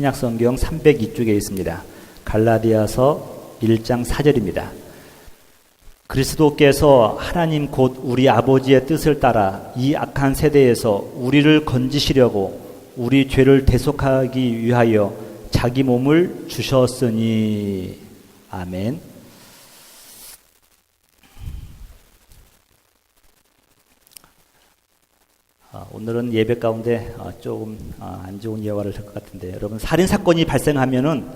신약 성경 302쪽에 있습니다. 갈라디아서 1장 4절입니다. 그리스도께서 하나님 곧 우리 아버지의 뜻을 따라 이 악한 세대에서 우리를 건지시려고 우리 죄를 대속하기 위하여 자기 몸을 주셨으니 아멘. 오늘은 예배 가운데 아, 조금 아, 안 좋은 예화를 할 것 같은데 여러분 살인 사건이 발생하면은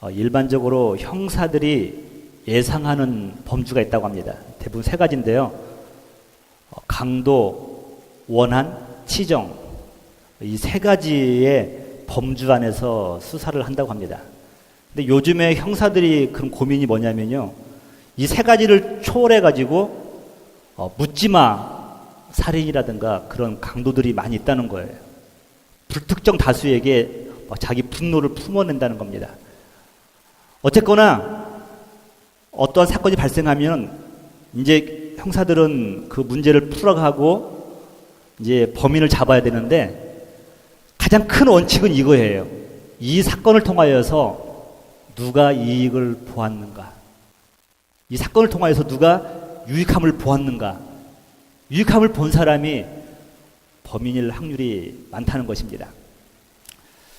어, 일반적으로 형사들이 예상하는 범주가 있다고 합니다. 대부분 세 가지인데요. 어, 강도, 원한, 치정 이 세 가지의 범주 안에서 수사를 한다고 합니다. 근데 요즘에 형사들이 그런 고민이 뭐냐면요. 이 세 가지를 초월해 가지고 어, 묻지마 살인이라든가 그런 강도들이 많이 있다는 거예요. 불특정 다수에게 자기 분노를 품어낸다는 겁니다. 어쨌거나 어떠한 사건이 발생하면 이제 형사들은 그 문제를 풀어가고 이제 범인을 잡아야 되는데 가장 큰 원칙은 이거예요. 이 사건을 통하여서 누가 이익을 보았는가? 이 사건을 통하여서 누가 유익함을 보았는가? 유익함을 본 사람이 범인일 확률이 많다는 것입니다.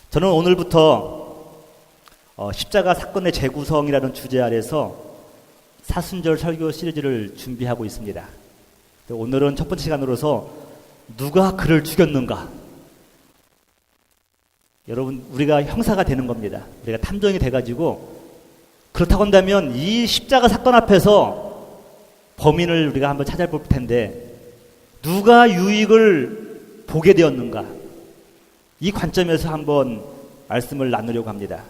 저는 오늘부터 어, 십자가 사건의 재구성이라는 주제 아래서 사순절 설교 시리즈를 준비하고 있습니다. 오늘은 첫 번째 시간으로서 누가 그를 죽였는가? 여러분, 우리가 형사가 되는 겁니다. 우리가 탐정이 돼가지고 그렇다고 한다면 이 십자가 사건 앞에서 범인을 우리가 한번 찾아볼 텐데 누가 유익을 보게 되었는가? 이 관점에서 한번 말씀을 나누려고 합니다.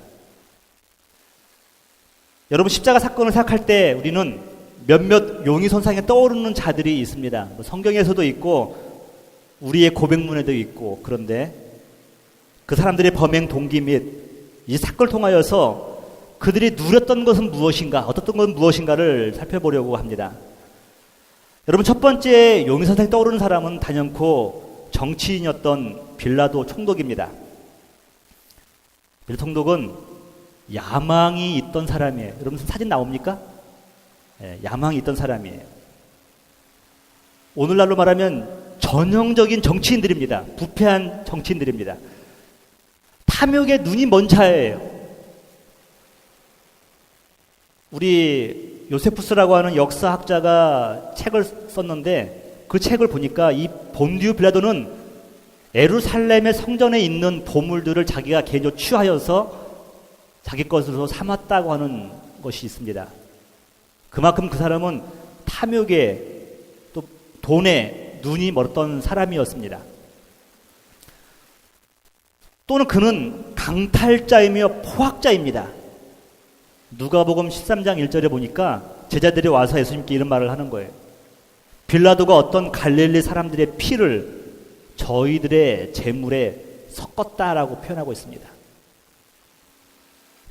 여러분 십자가 사건을 생각할 때 우리는 몇몇 용의선상에 떠오르는 자들이 있습니다. 뭐 성경에서도 있고 우리의 고백문에도 있고 그런데 그 사람들의 범행 동기 및 이 사건을 통하여서 그들이 누렸던 것은 무엇인가, 어떻던 것은 무엇인가를 살펴보려고 합니다. 여러분 첫 번째 용의 선생 떠오르는 사람은 단연코 정치인이었던 빌라도 총독입니다. 빌라 총독은 야망이 있던 사람이에요. 여러분 사진 나옵니까? 예, 야망이 있던 사람이에요. 오늘날로 말하면 전형적인 정치인들입니다. 부패한 정치인들입니다. 탐욕에 눈이 먼 자예요. 우리 요세푸스라고 하는 역사학자가 책을 썼는데 그 책을 보니까 이 본디우 빌라도는 에루살렘의 성전에 있는 보물들을 자기가 개인적으로 취하여서 자기 것으로 삼았다고 하는 것이 있습니다. 그만큼 그 사람은 탐욕에 또 돈에 눈이 멀었던 사람이었습니다. 또는 그는 강탈자이며 포악자입니다. 누가복음 13장 1절에 보니까 제자들이 와서 예수님께 이런 말을 하는 거예요. 빌라도가 어떤 갈릴리 사람들의 피를 저희들의 재물에 섞었다라고 표현하고 있습니다.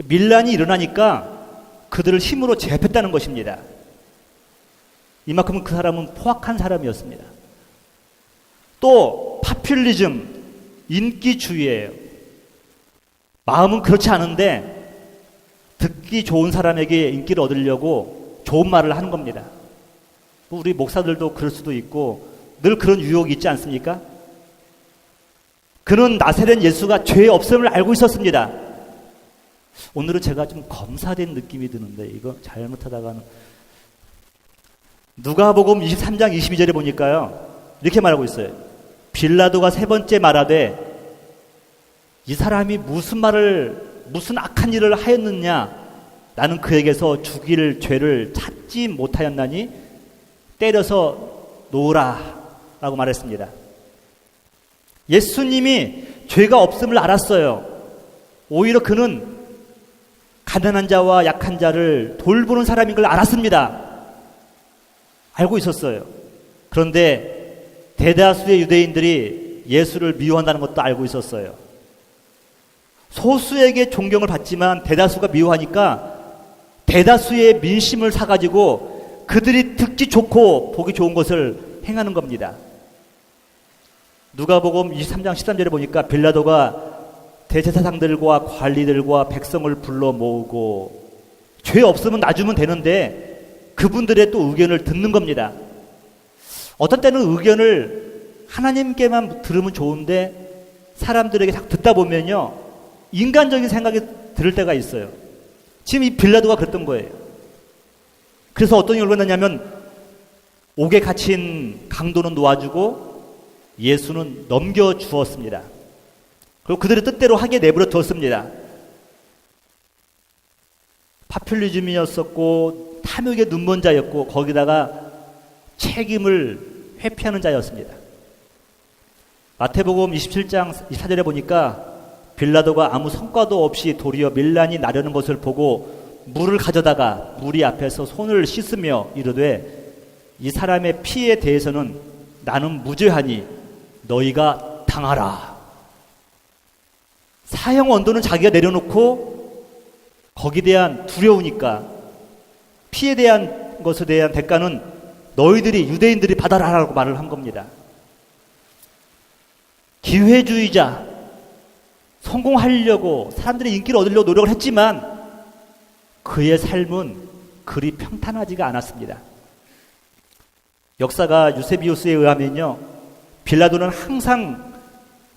밀란이 일어나니까 그들을 힘으로 제압했다는 것입니다. 이만큼 그 사람은 포악한 사람이었습니다. 또 파퓰리즘, 인기주의예요. 마음은 그렇지 않은데 듣기 좋은 사람에게 인기를 얻으려고 좋은 말을 하는 겁니다. 우리 목사들도 그럴 수도 있고 늘 그런 유혹이 있지 않습니까? 그는 나세렛 예수가 죄 없음을 알고 있었습니다. 오늘은 제가 좀 검사된 느낌이 드는데 이거 잘못하다가는 누가복음 23장 22절에 보니까요. 이렇게 말하고 있어요. 빌라도가 세 번째 말하되 이 사람이 무슨 말을 무슨 악한 일을 하였느냐? 나는 그에게서 죽일 죄를 찾지 못하였나니 때려서 놓으라. 라고 말했습니다. 예수님이 죄가 없음을 알았어요. 오히려 그는 가난한 자와 약한 자를 돌보는 사람인 걸 알았습니다. 알고 있었어요. 그런데 대다수의 유대인들이 예수를 미워한다는 것도 알고 있었어요. 소수에게 존경을 받지만 대다수가 미워하니까 대다수의 민심을 사가지고 그들이 듣기 좋고 보기 좋은 것을 행하는 겁니다. 누가복음 23장 13절에 보니까 빌라도가 대제사장들과 관리들과 백성을 불러 모으고 죄 없으면 놔주면 되는데 그분들의 또 의견을 듣는 겁니다. 어떤 때는 의견을 하나님께만 들으면 좋은데 사람들에게 듣다 보면요 인간적인 생각이 들을 때가 있어요. 지금 이 빌라도가 그랬던 거예요. 그래서 어떤 일을 했느냐면 옥에 갇힌 강도는 놓아주고 예수는 넘겨 주었습니다. 그리고 그들의 뜻대로 하게 내버려 두었습니다. 파퓰리즘이었었고 탐욕의 눈먼 자였고 거기다가 책임을 회피하는 자였습니다. 마태복음 27장 24절에 보니까 빌라도가 아무 성과도 없이 도리어 밀란이 나려는 것을 보고 물을 가져다가 무리 앞에서 손을 씻으며 이르되 이 사람의 피에 대해서는 나는 무죄하니 너희가 당하라. 사형 원도는 자기가 내려놓고 거기에 대한 두려우니까 피에 대한 것에 대한 대가는 너희들이 유대인들이 받아라라고 말을 한 겁니다. 기회주의자 성공하려고 사람들의 인기를 얻으려고 노력을 했지만 그의 삶은 그리 평탄하지가 않았습니다. 역사가 유세비우스에 의하면요. 빌라도는 항상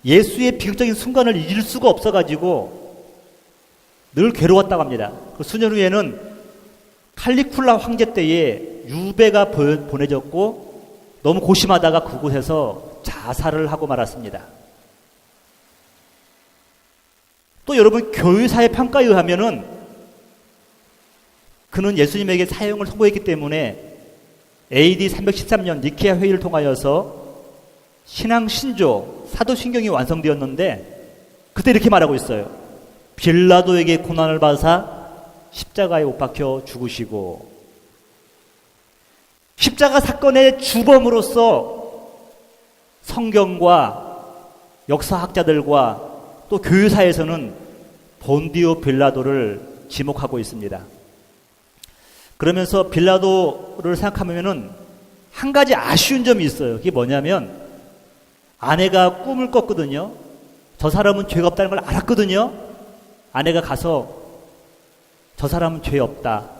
예수의 비극적인 순간을 잊을 수가 없어가지고 늘 괴로웠다고 합니다. 그 수년 후에는 칼리쿨라 황제 때에 유배가 보내졌고 너무 고심하다가 그곳에서 자살을 하고 말았습니다. 또 여러분 교회사의 평가에 의하면은 그는 예수님에게 사형을 선고했기 때문에 AD 313년 니케아 회의를 통하여서 신앙 신조 사도신경이 완성되었는데 그때 이렇게 말하고 있어요. 빌라도에게 고난을 받아사 십자가에 못 박혀 죽으시고 십자가 사건의 주범으로서 성경과 역사학자들과 또 교회사에서는 본디오 빌라도를 지목하고 있습니다. 그러면서 빌라도를 생각하면은 한 가지 아쉬운 점이 있어요. 그게 뭐냐면 아내가 꿈을 꿨거든요. 저 사람은 죄가 없다는 걸 알았거든요. 아내가 가서 저 사람은 죄 없다.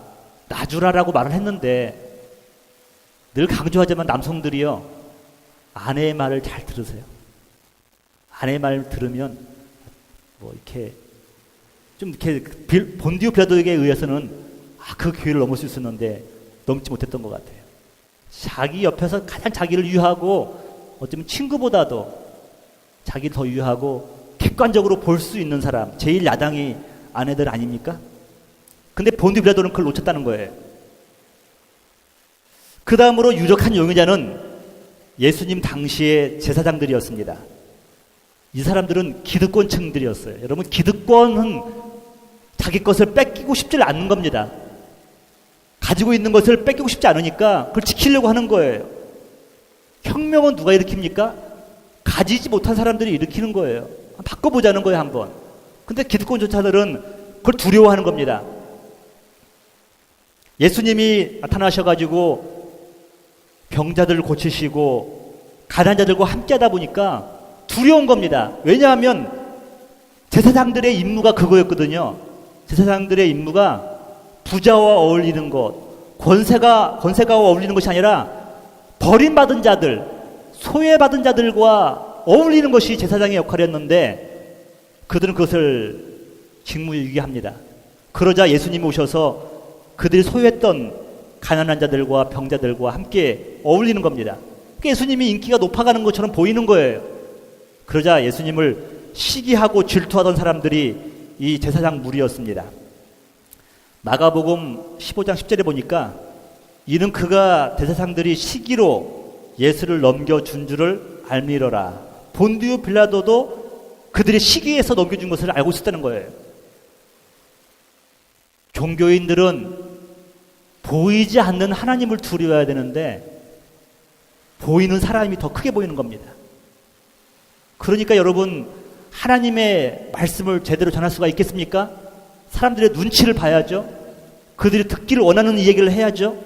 놔주라라고 말을 했는데 늘 강조하지만 남성들이요. 아내의 말을 잘 들으세요. 아내의 말을 들으면 뭐 이렇게 좀 이렇게 본디오 빌라도에게 의해서는 아, 그 기회를 넘을 수 있었는데 넘지 못했던 것 같아요. 자기 옆에서 가장 자기를 유하고 어쩌면 친구보다도 자기를 더 유하고 객관적으로 볼 수 있는 사람, 제일 야당이 아내들 아닙니까? 근데 본디 브라더는 그걸 놓쳤다는 거예요. 그 다음으로 유력한 용의자는 예수님 당시의 제사장들이었습니다. 이 사람들은 기득권층들이었어요. 여러분, 기득권은 자기 것을 뺏기고 싶지 않는 겁니다. 가지고 있는 것을 뺏기고 싶지 않으니까 그걸 지키려고 하는 거예요. 혁명은 누가 일으킵니까? 가지지 못한 사람들이 일으키는 거예요. 바꿔보자는 거예요, 한번. 근데 기득권 조차들은 그걸 두려워하는 겁니다. 예수님이 나타나셔가지고 병자들을 고치시고 가난 자들과 함께 하다 보니까 두려운 겁니다. 왜냐하면 제사장들의 임무가 그거였거든요. 제사장들의 임무가 부자와 어울리는 것, 권세가, 권세가 어울리는 것이 아니라 버림받은 자들, 소외받은 자들과 어울리는 것이 제사장의 역할이었는데 그들은 그것을 직무유기 합니다. 그러자 예수님이 오셔서 그들이 소유했던 가난한 자들과 병자들과 함께 어울리는 겁니다. 그러니까 예수님이 인기가 높아가는 것처럼 보이는 거예요. 그러자 예수님을 시기하고 질투하던 사람들이 이 제사장 무리였습니다. 마가복음 15장 10절에 보니까 이는 그가 대사상들이 시기로 예수를 넘겨준 줄을 알미러라. 본디오 빌라도도 그들의 시기에서 넘겨준 것을 알고 있었다는 거예요. 종교인들은 보이지 않는 하나님을 두려워해야 되는데 보이는 사람이 더 크게 보이는 겁니다. 그러니까 여러분 하나님의 말씀을 제대로 전할 수가 있겠습니까? 사람들의 눈치를 봐야죠. 그들이 듣기를 원하는 얘기를 해야죠.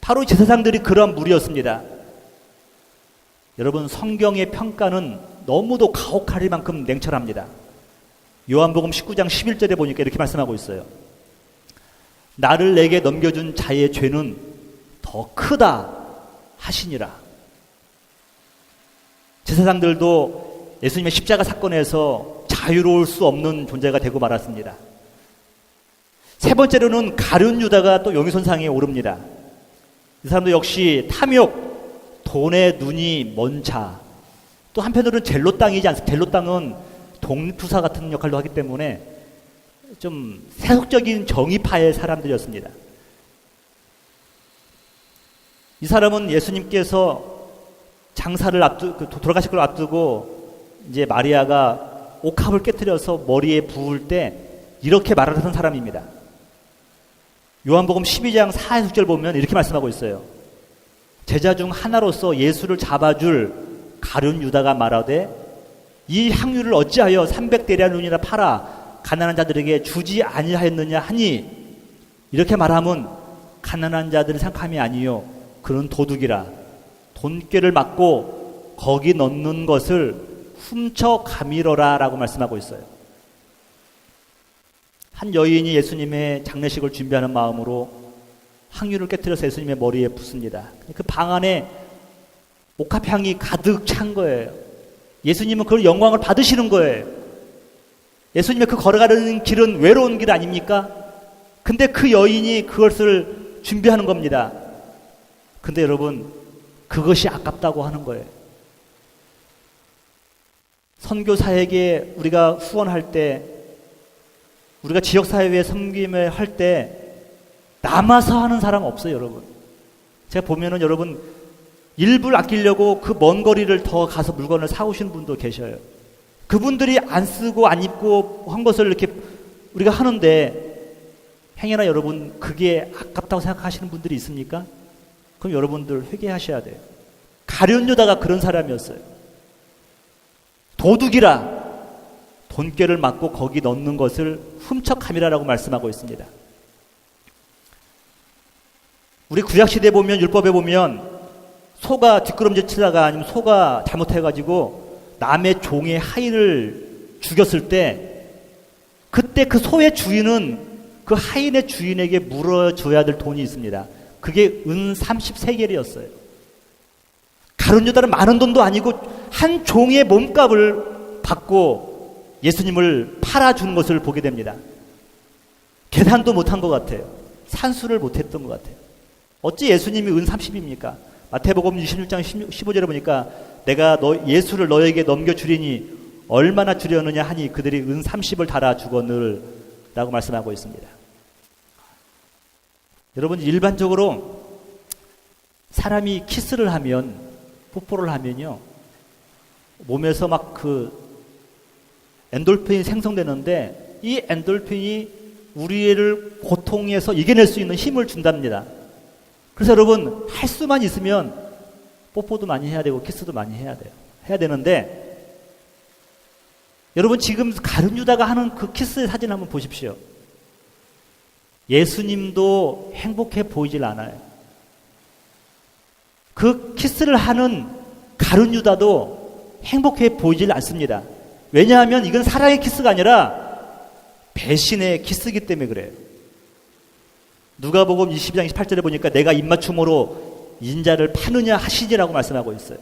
바로 제사장들이 그러한 무리였습니다. 여러분 성경의 평가는 너무도 가혹할 만큼 냉철합니다. 요한복음 19장 11절에 보니까 이렇게 말씀하고 있어요. 나를 내게 넘겨준 자의 죄는 더 크다 하시니라. 제사장들도 예수님의 십자가 사건에서 자유로울 수 없는 존재가 되고 말았습니다. 세 번째로는 가룟 유다가 또 용의선상에 오릅니다. 이 사람도 역시 탐욕, 돈의 눈이 먼 자. 또 한편으로는 젤로 땅이지 않습니까? 젤로 땅은 독립투사 같은 역할도 하기 때문에 좀 세속적인 정의파의 사람들이었습니다. 이 사람은 예수님께서 장사를 앞두, 그 돌아가실 걸 앞두고 이제 마리아가 옥합을 깨뜨려서 머리에 부을 때 이렇게 말을 하던 사람입니다. 요한복음 12장 4절 6절 보면 이렇게 말씀하고 있어요. 제자 중 하나로서 예수를 잡아줄 가룟 유다가 말하되 이 향유를 어찌하여 300대량 눈이나 팔아 가난한 자들에게 주지 아니하였느냐 하니 이렇게 말하면 가난한 자들은 생각함이 아니요 그는 도둑이라 돈꾀를 맞고 거기 넣는 것을 훔쳐 가미러라라고 말씀하고 있어요. 한 여인이 예수님의 장례식을 준비하는 마음으로 향유를 깨뜨려서 예수님의 머리에 붓습니다. 그 방 안에 옥합향이 가득 찬 거예요. 예수님은 그걸 영광을 받으시는 거예요. 예수님의 그 걸어가는 길은 외로운 길 아닙니까? 근데 그 여인이 그것을 준비하는 겁니다. 근데 여러분, 그것이 아깝다고 하는 거예요. 선교사에게 우리가 후원할 때, 우리가 지역사회에 섬김을 할 때, 남아서 하는 사람 없어요, 여러분. 제가 보면은 여러분, 일부를 아끼려고 그 먼 거리를 더 가서 물건을 사오시는 분도 계셔요. 그분들이 안 쓰고 안 입고 한 것을 이렇게 우리가 하는데, 행여나 여러분, 그게 아깝다고 생각하시는 분들이 있습니까? 그럼 여러분들 회개하셔야 돼요. 가룟 유다가 그런 사람이었어요. 도둑이라 돈꾀를 맞고 거기 넣는 것을 훔쳐감이라라고 말씀하고 있습니다. 우리 구약 시대 보면 율법에 보면 소가 뒷걸음질 치다가 아니면 소가 잘못해가지고 남의 종의 하인을 죽였을 때 그때 그 소의 주인은 그 하인의 주인에게 물어줘야 될 돈이 있습니다. 그게 은 30세겔이었어요. 가룟 유다는 많은 돈도 아니고 한 종의 몸값을 받고 예수님을 팔아주는 것을 보게 됩니다. 계산도 못한 것 같아요. 산수를 못했던 것 같아요. 어찌 예수님이 은 30입니까? 마태복음 26장 15절에 보니까 내가 너 예수를 너에게 넘겨주리니 얼마나 주려느냐 하니 그들이 은 30을 달아 주거늘 라고 말씀하고 있습니다. 여러분 일반적으로 사람이 키스를 하면 뽀뽀를 하면요 몸에서 막 그 엔돌핀이 생성되는데 이 엔돌핀이 우리를 고통에서 이겨낼 수 있는 힘을 준답니다. 그래서 여러분 할 수만 있으면 뽀뽀도 많이 해야 되고 키스도 많이 해야 돼요. 해야 되는데 여러분 지금 가룟 유다가 하는 그 키스의 사진 한번 보십시오. 예수님도 행복해 보이질 않아요. 그 키스를 하는 가룟 유다도 행복해 보이질 않습니다. 왜냐하면 이건 사랑의 키스가 아니라 배신의 키스이기 때문에 그래요. 누가복음 22장 28절에 보니까 내가 입맞춤으로 인자를 파느냐 하시지라고 말씀하고 있어요.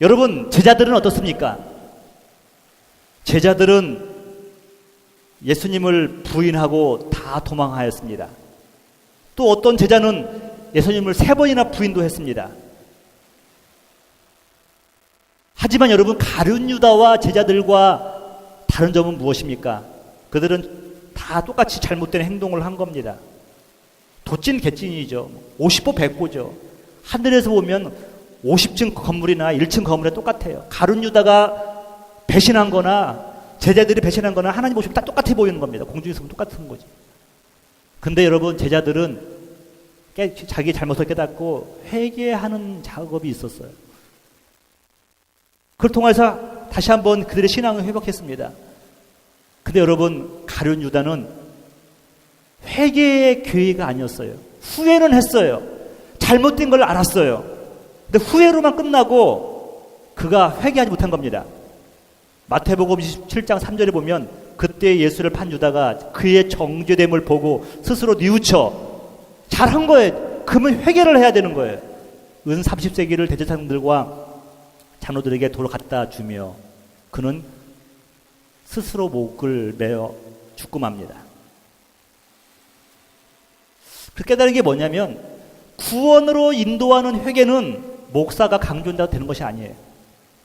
여러분 제자들은 어떻습니까? 제자들은 예수님을 부인하고 다 도망하였습니다. 또 어떤 제자는 예수님을 세 번이나 부인도 했습니다. 하지만 여러분 가룟 유다와 제자들과 다른 점은 무엇입니까? 그들은 다 똑같이 잘못된 행동을 한 겁니다. 도찐 개찐이죠. 50보 100보죠. 하늘에서 보면 50층 건물이나 1층 건물에 똑같아요. 가룟 유다가 배신한 거나 제자들이 배신한 거나 하나님 보시면 다 똑같아 보이는 겁니다. 공중에서 보면 똑같은 거지. 근데 여러분 제자들은 깨, 자기 잘못을 깨닫고 회개하는 작업이 있었어요. 그걸 통해서 다시 한번 그들의 신앙을 회복했습니다. 근데 여러분 가룟 유다는 회개의 교회가 아니었어요. 후회는 했어요. 잘못된 걸 알았어요. 근데 후회로만 끝나고 그가 회개하지 못한 겁니다. 마태복음 27장 3절에 보면 그때 예수를 판 유다가 그의 정죄됨을 보고 스스로 뉘우쳐 잘한 거예요. 그러면 회개를 해야 되는 거예요. 은 30세기를 대제사장들과 장로들에게 돌을 갖다 주며 그는 스스로 목을 메어 죽고 맙니다. 그 깨달은 게 뭐냐면 구원으로 인도하는 회개는 목사가 강조한다고 되는 것이 아니에요.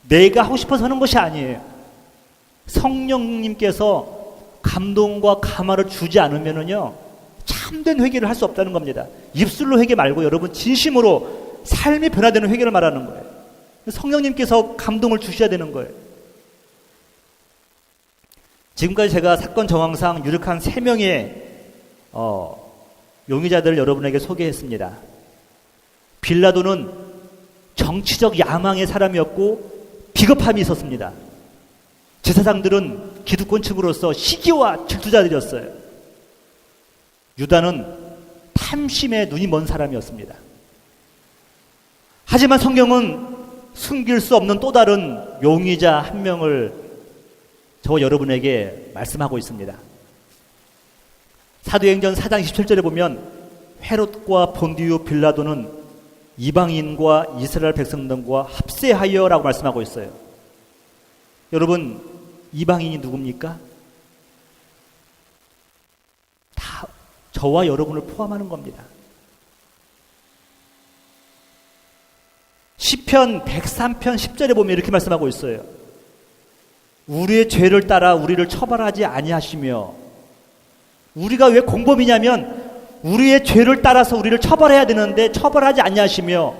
내가 하고 싶어서 하는 것이 아니에요. 성령님께서 감동과 감화를 주지 않으면은요 참된 회개를 할 수 없다는 겁니다. 입술로 회개 말고 여러분 진심으로 삶이 변화되는 회개를 말하는 거예요. 성령님께서 감동을 주셔야 되는 거예요. 지금까지 제가 사건 정황상 유력한 세 명의 어, 용의자들을 여러분에게 소개했습니다. 빌라도는 정치적 야망의 사람이었고 비겁함이 있었습니다. 제사장들은 기득권층으로서 시기와 질투자들이었어요. 유다는 탐심에 눈이 먼 사람이었습니다. 하지만 성경은 숨길 수 없는 또 다른 용의자 한 명을 저 여러분에게 말씀하고 있습니다. 사도행전 4장 27절에 보면 헤롯과 본디오 빌라도는 이방인과 이스라엘 백성들과 합세하여라고 말씀하고 있어요. 여러분 이방인이 누굽니까? 다 저와 여러분을 포함하는 겁니다. 시편 103편 10절에 보면 이렇게 말씀하고 있어요. 우리의 죄를 따라 우리를 처벌하지 아니하시며 우리가 왜 공범이냐면 우리의 죄를 따라서 우리를 처벌해야 되는데 처벌하지 아니하시며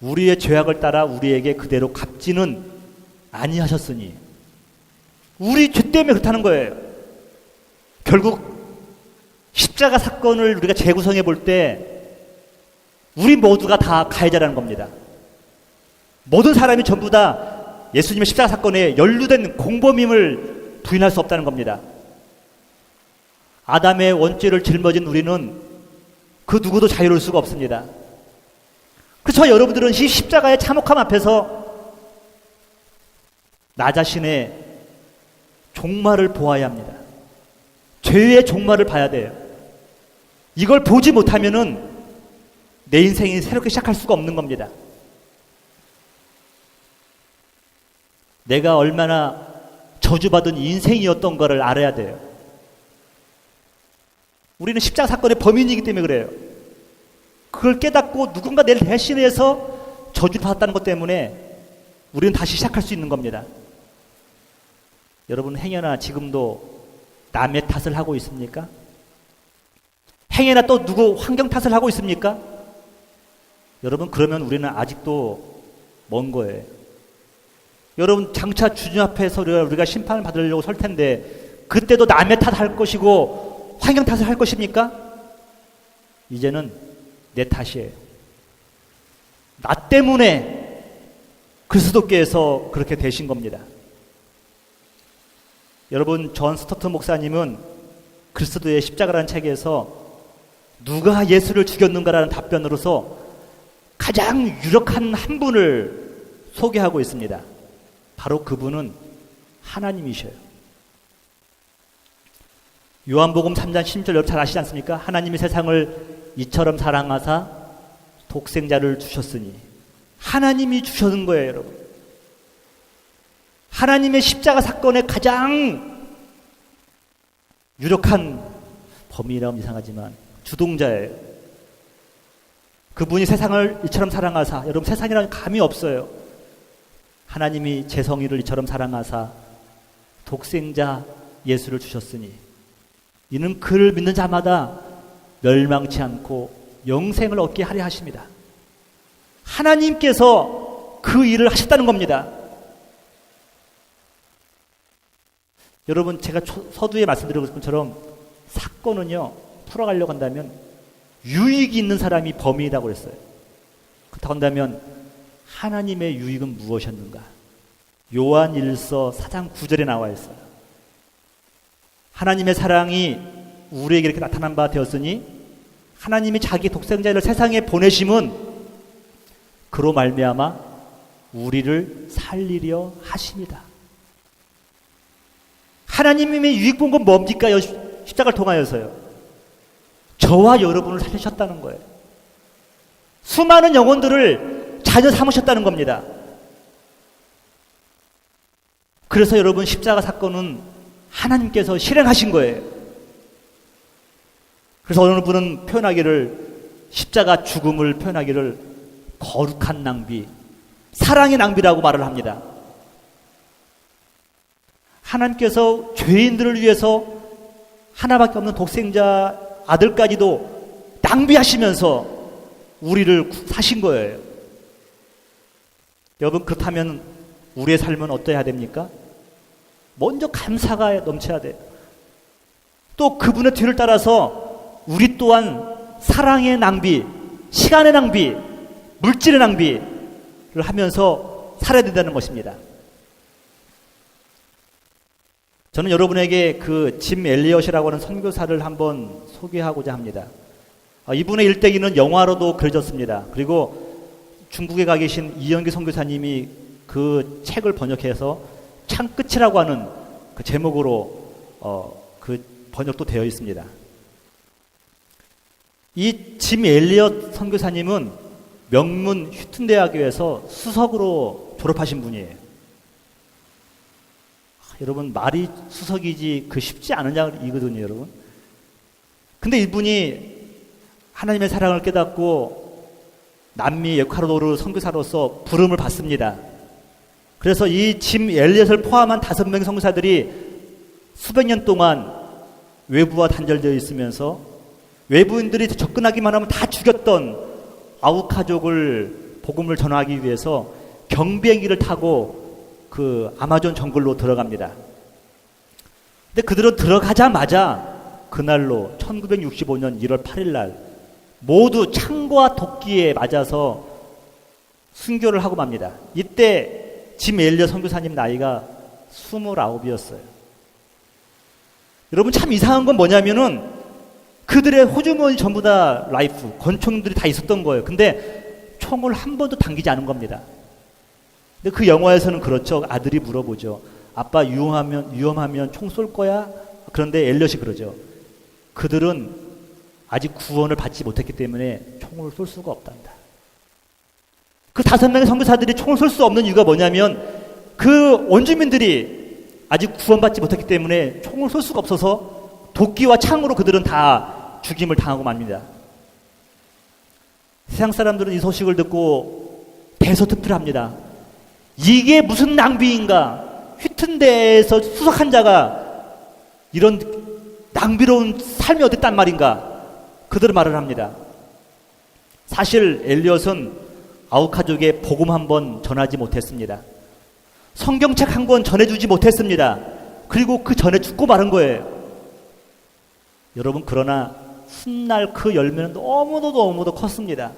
우리의 죄악을 따라 우리에게 그대로 갚지는 아니하셨으니 우리 죄 때문에 그렇다는 거예요. 결국 십자가 사건을 우리가 재구성해 볼 때 우리 모두가 다 가해자라는 겁니다. 모든 사람이 전부 다 예수님의 십자가 사건에 연루된 공범임을 부인할 수 없다는 겁니다. 아담의 원죄를 짊어진 우리는 그 누구도 자유로울 수가 없습니다. 그래서 여러분들은 이 십자가의 참혹함 앞에서 나 자신의 종말을 보아야 합니다. 죄의 종말을 봐야 돼요. 이걸 보지 못하면은 내 인생이 새롭게 시작할 수가 없는 겁니다. 내가 얼마나 저주받은 인생이었던가를 알아야 돼요. 우리는 십자가 사건의 범인이기 때문에 그래요. 그걸 깨닫고 누군가 내 대신해서 저주받았다는 것 때문에 우리는 다시 시작할 수 있는 겁니다. 여러분 행여나 지금도 남의 탓을 하고 있습니까? 행여나 또 누구 환경 탓을 하고 있습니까? 여러분 그러면 우리는 아직도 먼 거예요. 여러분 장차 주님 앞에서 우리가 심판을 받으려고 설 텐데 그때도 남의 탓 할 것이고 환경 탓을 할 것입니까? 이제는 내 탓이에요. 나 때문에 그리스도께서 그렇게 되신 겁니다. 여러분 존 스토트 목사님은 그리스도의 십자가라는 책에서 누가 예수를 죽였는가라는 답변으로서 가장 유력한 한 분을 소개하고 있습니다. 바로 그분은 하나님이셔요. 요한복음 3장 16절 여러분 잘 아시지 않습니까? 하나님이 세상을 이처럼 사랑하사 독생자를 주셨으니 하나님이 주셨는 거예요, 여러분. 하나님의 십자가 사건의 가장 유력한 범인이라면 이상하지만 주동자예요. 그분이 세상을 이처럼 사랑하사 여러분 세상이라는 감이 없어요. 하나님이 재성이를 이처럼 사랑하사 독생자 예수를 주셨으니 이는 그를 믿는 자마다 멸망치 않고 영생을 얻게 하려 하십니다. 하나님께서 그 일을 하셨다는 겁니다. 여러분 제가 서두에 말씀드린 것처럼 사건은요 풀어가려고 한다면 유익이 있는 사람이 범인이라고 그랬어요. 그렇다고 한다면 하나님의 유익은 무엇이었는가? 요한 1서 4장 9절에 나와 있어요. 하나님의 사랑이 우리에게 이렇게 나타난 바 되었으니 하나님이 자기 독생자를 세상에 보내심은 그로 말미암아 우리를 살리려 하십니다. 하나님의 유익 본 건 뭡니까? 여- 십자가를 통하여서요. 저와 여러분을 살리셨다는 거예요. 수많은 영혼들을 자녀 삼으셨다는 겁니다. 그래서 여러분 십자가 사건은 하나님께서 실행하신 거예요. 그래서 어느 분은 표현하기를 십자가 죽음을 표현하기를 거룩한 낭비, 사랑의 낭비라고 말을 합니다. 하나님께서 죄인들을 위해서 하나밖에 없는 독생자 아들까지도 낭비하시면서 우리를 구- 사신 거예요. 여러분 그렇다면 우리의 삶은 어떠해야 됩니까? 먼저 감사가 넘쳐야 돼요. 또 그분의 뒤를 따라서 우리 또한 사랑의 낭비, 시간의 낭비, 물질의 낭비를 하면서 살아야 된다는 것입니다. 저는 여러분에게 그 짐 엘리엇이라고 하는 선교사를 한번 소개하고자 합니다. 아, 이분의 일대기는 영화로도 그려졌습니다. 그리고 중국에 가 계신 이영기 선교사님이 그 책을 번역해서 창 끝이라고 하는 그 제목으로 어, 그 번역도 되어 있습니다. 이 짐 엘리엇 선교사님은 명문 휴튼 대학교에서 수석으로 졸업하신 분이에요. 아, 여러분 말이 수석이지 그 쉽지 않은 일이거든요, 여러분. 근데 이분이 하나님의 사랑을 깨닫고 남미 에콰도르 선교사로서 부름을 받습니다. 그래서 이 짐 엘리엇을 포함한 다섯 명의 선교사들이 수백 년 동안 외부와 단절되어 있으면서 외부인들이 접근하기만 하면 다 죽였던 아우카족을 복음을 전하기 위해서 경비행기를 타고 그 아마존 정글로 들어갑니다. 근데 그들은 들어가자마자 그날로 1965년 1월 8일 날 모두 창과 도끼에 맞아서 순교를 하고 맙니다. 이때 짐 엘리어 선교사님 나이가 29이었어요. 여러분 참 이상한 건 뭐냐면은 그들의 호주머니 전부 다 라이프, 권총들이 다 있었던 거예요. 근데 총을 한 번도 당기지 않은 겁니다. 근데 그 영화에서는 그렇죠. 아들이 물어보죠. 아빠 위험하면, 위험하면 총 쏠 거야? 그런데 엘리엇이 그러죠. 그들은 아직 구원을 받지 못했기 때문에 총을 쏠 수가 없단다. 그 다섯 명의 선교사들이 총을 쏠 수 없는 이유가 뭐냐면 그 원주민들이 아직 구원받지 못했기 때문에 총을 쏠 수가 없어서 도끼와 창으로 그들은 다 죽임을 당하고 맙니다. 세상 사람들은 이 소식을 듣고 대서특필합니다. 이게 무슨 낭비인가? 휘튼대에서 수석한 자가 이런 낭비로운 삶이 어딨단 말인가? 그들은 말을 합니다. 사실 엘리엇은 아우카족에 복음 한 번 전하지 못했습니다. 성경책 한 권 전해주지 못했습니다. 그리고 그 전에 죽고 마른 거예요. 여러분 그러나 훗날 그 열매는 너무도 너무도 컸습니다.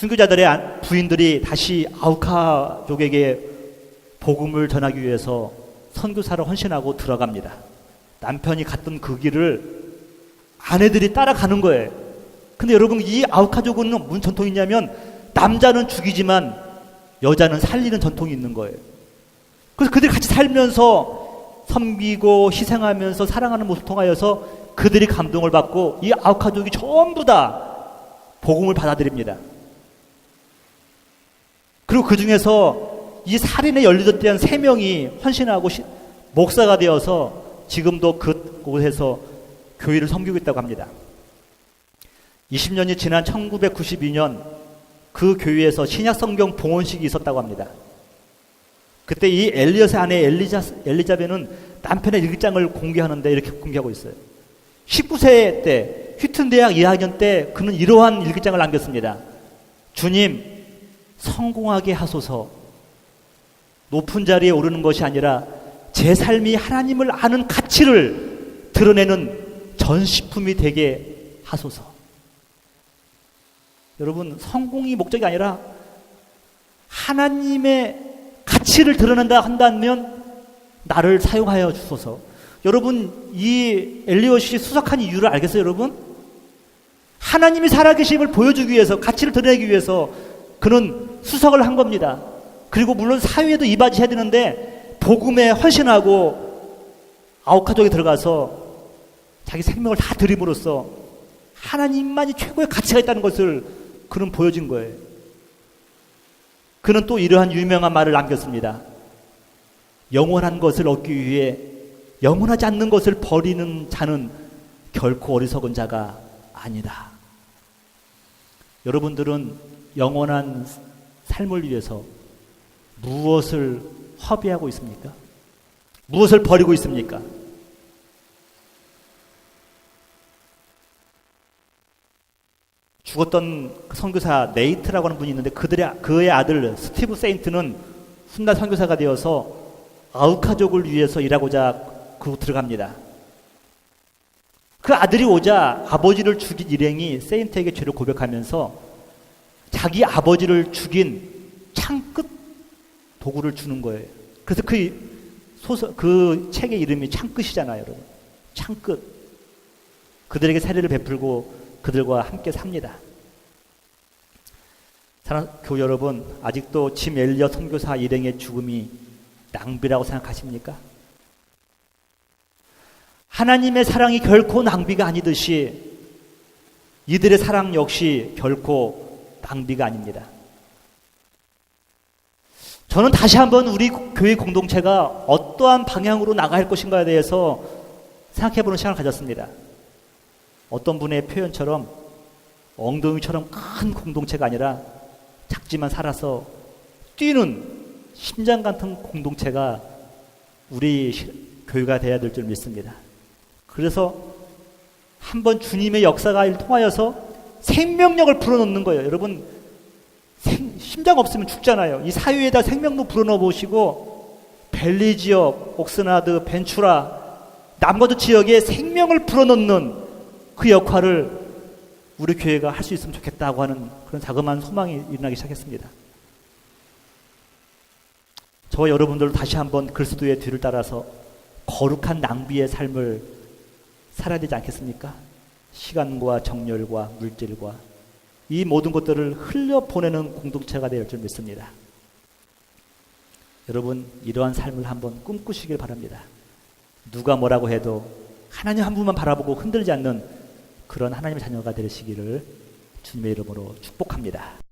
순교자들의 안- 부인들이 다시 아우카족에게 복음을 전하기 위해서 선교사를 헌신하고 들어갑니다. 남편이 갔던 그 길을 아내들이 따라가는 거예요. 근데 여러분 이 아우카족은 무슨 전통이 있냐면 남자는 죽이지만 여자는 살리는 전통이 있는 거예요. 그래서 그들이 같이 살면서 섬기고 희생하면서 사랑하는 모습 통하여서 그들이 감동을 받고 이 아우카족이 전부 다 복음을 받아들입니다. 그리고 그 중에서 이 살인에 연루됐던 세 명이 헌신하고 시- 목사가 되어서 지금도 그곳에서 교회를 섬기고 있다고 합니다. 20년이 지난 1992년 그 교회에서 신약 성경 봉헌식이 있었다고 합니다. 그때 이 엘리엇의 아내 엘리자, 엘리자베는 남편의 일기장을 공개하는데 이렇게 공개하고 있어요. 19세 때, 휘튼 대학 2학년 때 그는 이러한 일기장을 남겼습니다. 주님, 성공하게 하소서. 높은 자리에 오르는 것이 아니라 제 삶이 하나님을 아는 가치를 드러내는 전시품이 되게 하소서. 여러분, 성공이 목적이 아니라 하나님의 가치를 드러낸다 한다면 나를 사용하여 주소서. 여러분, 이 엘리엇이 수석한 이유를 알겠어요, 여러분? 하나님이 살아계심을 보여주기 위해서, 가치를 드러내기 위해서 그는 수석을 한 겁니다. 그리고 물론 사회에도 이바지해야 되는데 복음에 헌신하고 아웃카족에 들어가서 자기 생명을 다 드림으로써 하나님만이 최고의 가치가 있다는 것을 그는 보여준 거예요. 그는 또 이러한 유명한 말을 남겼습니다. 영원한 것을 얻기 위해 영원하지 않는 것을 버리는 자는 결코 어리석은 자가 아니다. 여러분들은 영원한 삶을 위해서 무엇을 허비하고 있습니까? 무엇을 버리고 있습니까? 죽었던 그 선교사 네이트라고 하는 분이 있는데 그들의 그의 아들 스티브 세인트는 훗날 선교사가 되어서 아우카족을 위해서 일하고자 그 들어갑니다. 그 아들이 오자 아버지를 죽인 일행이 세인트에게 죄를 고백하면서 자기 아버지를 죽인 창끝 도구를 주는 거예요. 그래서 그 소설 그 책의 이름이 창끝이잖아요, 여러분. 창끝. 그들에게 세례를 베풀고 그들과 함께 삽니다. 사랑 교우 여러분, 아직도 짐 엘리어 선교사 일행의 죽음이 낭비라고 생각하십니까? 하나님의 사랑이 결코 낭비가 아니듯이 이들의 사랑 역시 결코 낭비가 아닙니다. 저는 다시 한번 우리 교회 공동체가 어떠한 방향으로 나갈 것인가에 대해서 생각해 보는 시간을 가졌습니다. 어떤 분의 표현처럼 엉덩이처럼 큰 공동체가 아니라 작지만 살아서 뛰는 심장 같은 공동체가 우리 교회가 돼야 될 줄 믿습니다. 그래서 한번 주님의 역사가 통하여서 생명력을 불어넣는 거예요. 여러분 생, 심장 없으면 죽잖아요. 이 사유에다 생명로 불어넣어 보시고 벨리 지역, 옥스나드, 벤추라, 남거드 지역에 생명을 불어넣는 그 역할을 우리 교회가 할 수 있으면 좋겠다고 하는 그런 자그마한 소망이 일어나기 시작했습니다. 저 여러분들 다시 한번 그리스도의 뒤를 따라서 거룩한 낭비의 삶을 살아야 되지 않겠습니까? 시간과 정열과 물질과 이 모든 것들을 흘려 보내는 공동체가 될 줄 믿습니다. 여러분 이러한 삶을 한번 꿈꾸시길 바랍니다. 누가 뭐라고 해도 하나님 한 분만 바라보고 흔들지 않는 그런 하나님의 자녀가 되시기를 주님의 이름으로 축복합니다.